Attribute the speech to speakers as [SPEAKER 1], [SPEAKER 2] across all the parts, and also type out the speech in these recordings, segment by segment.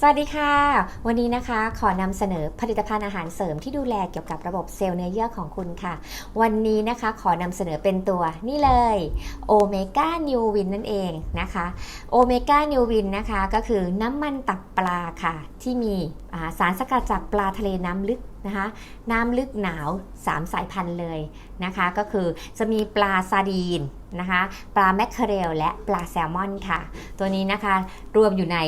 [SPEAKER 1] สวัสดีค่ะ วันนี้นะคะขอนำเสนอผลิตภัณฑ์อาหารเสริมที่ดูแลเกี่ยวกับระบบเซลล์เนื้อเยื่อของคุณค่ะ วันนี้นะคะขอนำเสนอเป็นตัวนี่เลยโอเมก้านิววินนั่นเองนะคะโอเมก้านิววินนะคะก็คือน้ำมันตับปลาค่ะ ที่มีาสารสกัดจากปลาทะเลน้ำลึกนะคะน้ำลึกหนาว 3 สายพันธุ์เลยนะคะ ก็คือจะมีปลาซาดีนนะคะ ปลาแมคเคเรลและปลาแซลมอนค่ะ ตัวนี้นะคะรวมอยู่ใน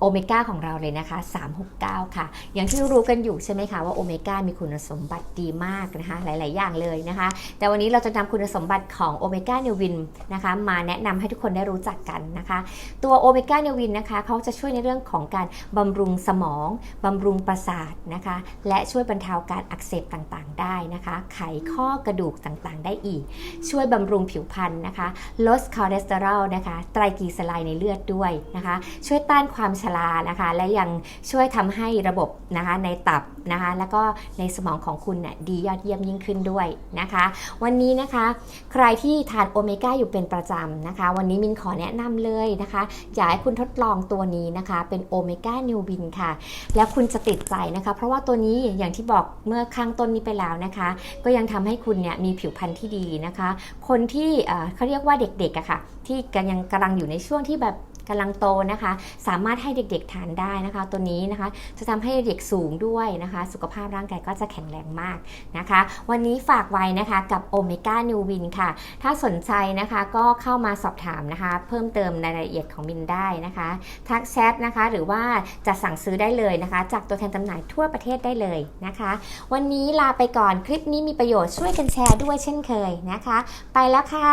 [SPEAKER 1] โอเมก้าของเราเลยนะคะ 369 ค่ะ อย่างที่รู้กันอยู่ใช่ไหมคะว่าโอเมก้ามีคุณสมบัติดีมากนะคะ หลาย ๆ อย่างเลยนะคะ แต่วันนี้เราจะนำคุณสมบัติของโอเมก้าเนวินนะคะ มาแนะนำให้ทุกคนได้รู้จักกันนะคะ ตัวโอเมก้าเนวินนะคะเขาจะช่วยในเรื่องของการบำรุงสมองบำรุงประสาทนะคะ และช่วยบรรเทาการอักเสบต่าง ๆ ได้นะคะ ไขข้อกระดูกต่าง ๆ ได้อีก ช่วยบำรุงผิวพรรณนะคะ ลดคอเลสเตอรอลนะคะ ไตรกลีเซอไรด์ในเลือดด้วยนะคะ ช่วยต้านความชรานะคะ และยังช่วยทำให้ระบบนะคะในตับนะคะ แล้วก็ในสมองของคุณน่ะดียอดเยี่ยมยิ่งขึ้นด้วยนะคะ วันนี้นะคะ ใครที่ทานโอเมก้าอยู่เป็นประจำนะคะ วันนี้มินขอแนะนำเลยนะคะ อยากให้คุณทดลองตัวนี้นะคะ เป็นโอเมก้านิวบินค่ะ แล้วคุณจะติดใจนะคะ เพราะว่าตัวนี้อย่างที่บอกเมื่อข้างต้นนี้ไปแล้วนะคะ ก็ยังทำให้คุณเนี่ยมีผิวพรรณที่ดีนะคะ คนที่เอ่อเขาเรียกว่าเด็กๆอะค่ะ ที่กำลังกำลังอยู่ในช่วงที่แบบ กำลังโตนะคะ สามารถให้เด็กๆทานได้นะคะ ตัวนี้นะคะ จะทำให้เด็กสูงด้วยนะคะ สุขภาพร่างกายก็จะแข็งแรงมากนะคะ วันนี้ฝากไว้นะคะกับโอเมก้านิววินค่ะ ถ้าสนใจนะคะก็เข้ามาสอบถามนะคะ เพิ่มเติมในรายละเอียดของมินได้นะคะทักแชทนะคะหรือว่าจะสั่งซื้อได้เลยนะคะ จากตัวแทนจำหน่ายทั่วประเทศได้เลยนะคะ วันนี้ลาไปก่อนคลิปนี้มีประโยชน์ช่วยกันแชร์ด้วยเช่นเคยนะคะ ไปแล้วค่ะ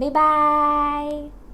[SPEAKER 1] บ๊ายบาย